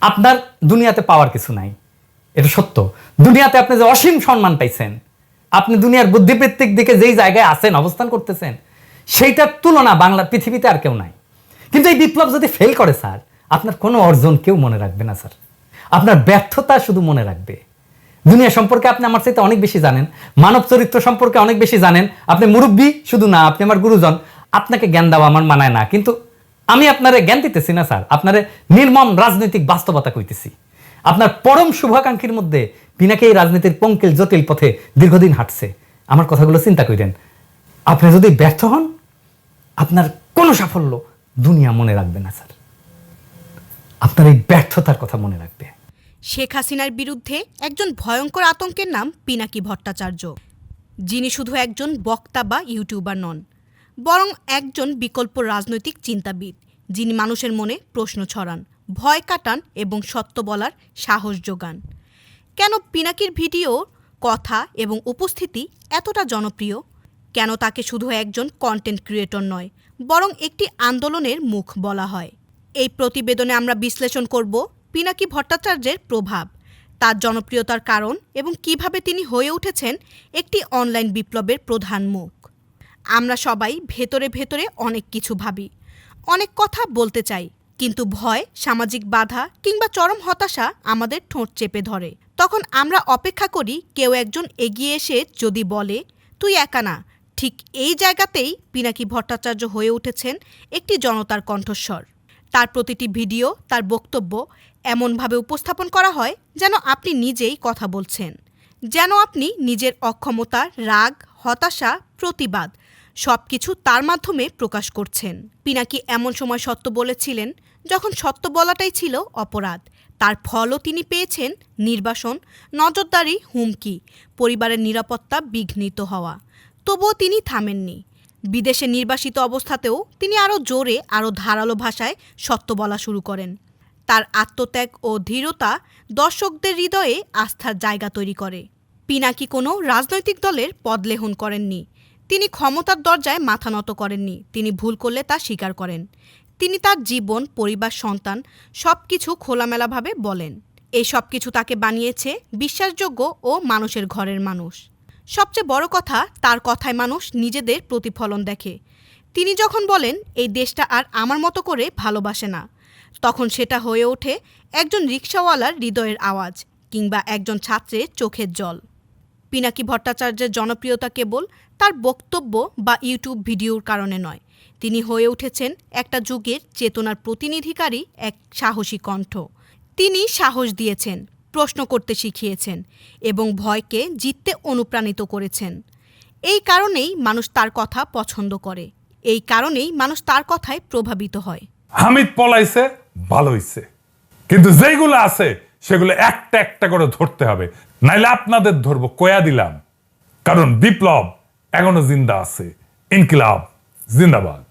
আপনার দুনিয়াতে পাওয়ার কিছু নাই। এটা সত্য। দুনিয়াতে আপনি যে অসীম সম্মান পাইছেন, আপনি দুনিয়ার বুদ্ধিবৃত্তিক দিকে যেই জায়গায় আছেন, অবস্থান করতেছেন, সেইটার তুলনা বাংলা, পৃথিবীতে আর কেউ নাই। কিন্তু এই বিপ্লব যদি ফেল করে স্যার, আপনার কোনো অর্জন কেউ মনে রাখবে না স্যার। আপনার ব্যর্থতা শুধু মনে রাখবে। দুনিয়া সম্পর্কে আপনি আমার চাইতে অনেক বেশি জানেন, মানব চরিত্র সম্পর্কে অনেক বেশি জানেন, আপনি মুরব্বী শুধু না, আপনি আমার গুরুজন, আপনাকে জ্ঞান দেওয়া আমার মানায় না। কিন্তু আমি আপনারে জ্ঞান দিতেছি না, স্যার। আপনারে নির্মম রাজনৈতিক বাস্তবতা কইতেছি। আপনার পরম শুভাকাঙ্ক্ষীর মধ্যে পিনাকে এই রাজনীতির পঙ্কিল জটিল পথে দীর্ঘদিন হাঁটছে। আমার কথাগুলো চিন্তা করেন আপনি যদি ব্যর্থ হন, আপনার কোনো সাফল্য দুনিয়া মনে রাখবে না, স্যার। আপনার এই ব্যর্থতার কথা মনে রাখবে। শেখ হাসিনার বিরুদ্ধে একজন ভয়ঙ্কর আতঙ্কের নাম পিনাকি ভট্টাচার্য। যিনি শুধু একজন বক্তা বা ইউটিউবার নন বরং একজন বিকল্প রাজনৈতিক চিন্তাবিদ, যিনি মানুষের মনে প্রশ্ন ছড়ান, ভয় কাটান এবং সত্য বলার সাহস যোগান। কেন পিনাকির ভিডিও, কথা এবং উপস্থিতি এতটা জনপ্রিয়? কেন তাকে শুধু একজন কন্টেন্ট ক্রিয়েটর নয়, বরং একটি আন্দোলনের মুখ বলা হয়? এই প্রতিবেদনে আমরা বিশ্লেষণ করব পিনাকি ভট্টাচার্যের প্রভাব, তার জনপ্রিয়তার কারণ এবং কীভাবে তিনি হয়ে উঠেছেন একটি অনলাইন বিপ্লবের প্রধান মুখ। আমরা সবাই ভেতরে ভেতরে অনেক কিছু ভাবি। অনেক কথা বলতে চাই, কিন্তু ভয়, সামাজিক বাধা কিংবা চরম হতাশা আমাদের ঠোঁট চেপে ধরে। তখন আমরা অপেক্ষা করি, কেউ একজন এগিয়ে এসে যদি বলে, তুই একা না, ঠিক এই জায়গাতেই পিনাকি ভট্টাচার্য হয়ে উঠেছেন একটি জনতার কণ্ঠস্বর। তার প্রতিটি ভিডিও, তার বক্তব্য এমনভাবে উপস্থাপন করা হয় যেন আপনি নিজেই কথা বলছেন। যেন আপনি নিজের অক্ষমতা, রাগ, হতাশা, প্রতিবাদ সব কিছু তার মাধ্যমে প্রকাশ করছেন। পিনাকি এমন সময় সত্য বলেছিলেন, যখন সত্য বলাটাই ছিল অপরাধ। তার ফলও তিনি পেয়েছেন, নির্বাসন, নজরদারি, হুমকি, পরিবারের নিরাপত্তা বিঘ্নিত হওয়া। তবুও তিনি থামেননি। বিদেশে নির্বাসিত অবস্থাতেও তিনি আরও জোরে, আরও ধারালো ভাষায় সত্য বলা শুরু করেন। তার আত্মত্যাগ ও ধীরতা দর্শকদের হৃদয়ে আস্থার জায়গা তৈরি করে। পিনাকি কোনো রাজনৈতিক দলের পদলেহন করেননি। তিনি ক্ষমতার দরজায় মাথা নত করেননি। তিনি ভুল করলে তা স্বীকার করেন। তিনি তার জীবন, পরিবার, সন্তান সব কিছু খোলামেলাভাবে বলেন। এই সব কিছু তাকে বানিয়েছে বিশ্বাসযোগ্য ও মানুষের ঘরের মানুষ। সবচেয়ে বড় কথা, তার কথায় মানুষ নিজেদের প্রতিফলন দেখে। তিনি যখন বলেন, এই দেশটা আর আমার মতো করে ভালোবাসে না, তখন সেটা হয়ে ওঠে একজন রিক্সাওয়ালার হৃদয়ের আওয়াজ কিংবা একজন ছাত্রের চোখের জল। পিনাকি ভট্টাচার্যের জনপ্রিয়তা কেবল তার বক্তব্য বা ইউটিউব ভিডিওর কারণে নয়। তিনি হয়ে উঠেছেন একটা যুগের চেতনার প্রতিনিধিকারী এক সাহসী কণ্ঠ। তিনি সাহস দিয়েছেন, প্রশ্ন করতে শিখিয়েছেন এবং ভয়কে জিততে অনুপ্রাণিত করেছেন। এই কারণেই মানুষ তার কথা পছন্দ করে। এই কারণেই মানুষ তার কথায় প্রভাবিত হয়। হামিদ পলাইছে, ভালো হইছে। কিন্তু যেগুলো আছে সেগুলো একটা একটা করে ধরতে হবে। নাইলে আপনাদের ধরবো, কয়া দিলাম। কারণ বিপ্লব এখনও জিন্দা আছে। ইনকিলাব, জিন্দাবাদ।